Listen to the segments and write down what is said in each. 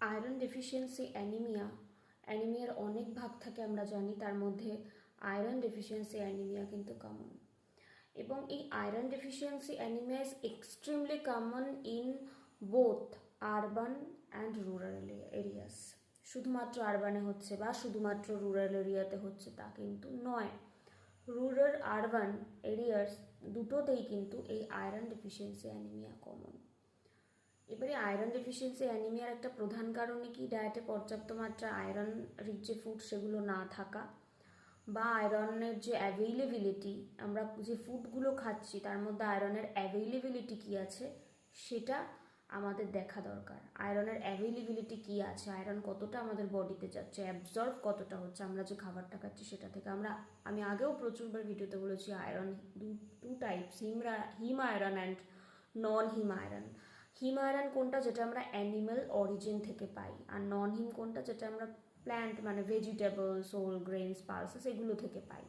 Iron deficiency anaemia, অ্যানিমিয়ার অনেক ভাগ থাকে আমরা জানি, তার মধ্যে আয়রন ডেফিসিয়েন্সি অ্যানিমিয়া কিন্তু কমন এবং এই iron deficiency anaemia is extremely common in both urban and rural areas শুধুমাত্র আরবানে হচ্ছে বা শুধুমাত্র রুরাল এরিয়াতে হচ্ছে তা কিন্তু নয়। রুরাল আরবান এরিয়াস দুটোতেই কিন্তু এই আয়রন ডেফিসিয়েন্সি অ্যানিমিয়া কমন এবারে আয়রন ডেফিসিয়েন্সি অ্যানিমিয়ার একটা প্রধান কারণে কি ডায়েটে পর্যাপ্ত মাত্রা আয়রন রিচ যে ফুড সেগুলো না থাকা বা আয়রনের যে অ্যাভেইলেবিলিটি আমরা যে ফুডগুলো খাচ্ছি তার মধ্যে আয়রনের অ্যাভেইলেবিলিটি কী আছে সেটা আমাদের দেখা দরকার। আয়রনের অ্যাভেইলেবিলিটি কী আছে? আয়রন কতটা আমাদের বডিতে যাচ্ছে? অ্যাবজর্ভ কতটা হচ্ছে? আমরা যে খাবারটা খাচ্ছি সেটা থেকে আমরা, আমি আগেও প্রচুরবার ভিডিওতে বলেছি আয়রন দু two types হিমরা, haem iron and non haem iron haem iron কোনটা যেটা আমরা অ্যানিমেল অরিজিন থেকে পাই, আর নন হিম কোনটা যেটা আমরা প্ল্যান্ট মানে ভেজিটেবলস, হোল গ্রেনস, পালসেস এগুলো থেকে পাই।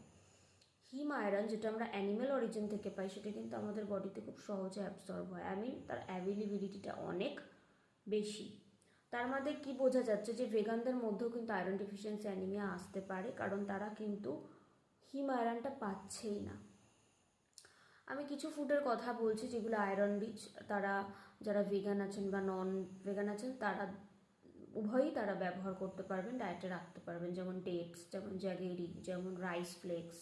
হিম আয়রন যেটা আমরা অ্যানিমেল অরিজিন থেকে পাই সেটা কিন্তু আমাদের বডিতে খুব সহজে অ্যাবসর্ব হয়। আই মিন তার অ্যাভেলেবিলিটিটা অনেক বেশি। তার মধ্যে কি বোঝা যাচ্ছে যে ভেগানদের মধ্যেও কিন্তু আয়রন ডেফিসিয়েন্সি অ্যানিমিয়া আসতে পারে, কারণ তারা কিন্তু হিম আয়রনটা পাচ্ছেই না। আমি কিছু ফুডের কথা বলছি যেগুলো আয়রন রিচ তারা যারা ভেগান আছেন বা নন ভেগান আছেন, তারা উভয়ই তারা ব্যবহার করতে পারবেন ডায়েটে রাখতে পারবেন। যেমন ডেটস যেমন জ্যাগেরি যেমন rice flakes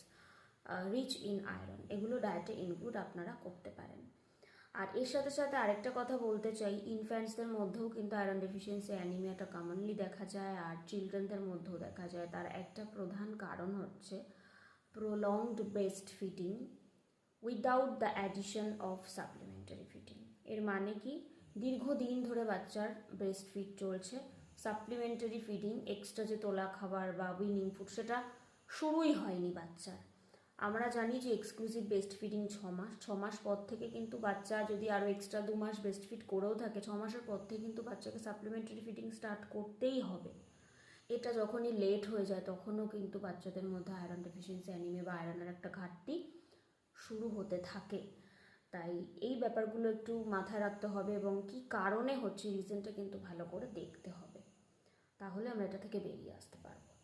rich in iron এগুলো ডায়েটে ইনক্লুড আপনারা করতে পারেন। আর এর সাথে সাথে আরেকটা কথা বলতে চাই ইনফ্যান্টসদের মধ্যেও কিন্তু আয়রন ডেফিসিয়েন্সি অ্যানিমিয়াটা কমনলি দেখা যায়, আর চিলড্রেনদের মধ্যেও দেখা যায়। তার একটা প্রধান কারণ হচ্ছে prolonged breast feeding without the addition of supplementary এর মানে কি? দীর্ঘদিন ধরে বাচ্চার ব্রেস্ট ফিড চলছে। সাপ্লিমেন্টারি ফিডিং এক্সট্রা যে তোলা খাবার বা উইনিং ফুড সেটা শুরুই হয়নি বাচ্চার। আমরা জানি যে এক্সক্লুসিভ বেস্ট ফিডিং ছ মাস। ছ মাস পর থেকে কিন্তু বাচ্চা যদি আরও এক্সট্রা দু মাস বেস্ট ফিড করেও থাকে, ছ মাসের পর থেকে কিন্তু বাচ্চাকে সাপ্লিমেন্টারি ফিডিং স্টার্ট করতেই হবে। এটা যখনই লেট হয়ে যায়, তখনও কিন্তু বাচ্চাদের মধ্যে আয়রন ডেফিসিয়েন্সি অ্যানিমে বা আয়রনের একটা ঘাটতি শুরু হতে থাকে। তাই এই ব্যাপারগুলো একটু মাথায় রাখতে হবে এবং কি কারণে হচ্ছে রিজনটা কিন্তু ভালো করে দেখতে হবে। তাহলে আমরা এটা থেকে বেরিয়ে আসতে পারব।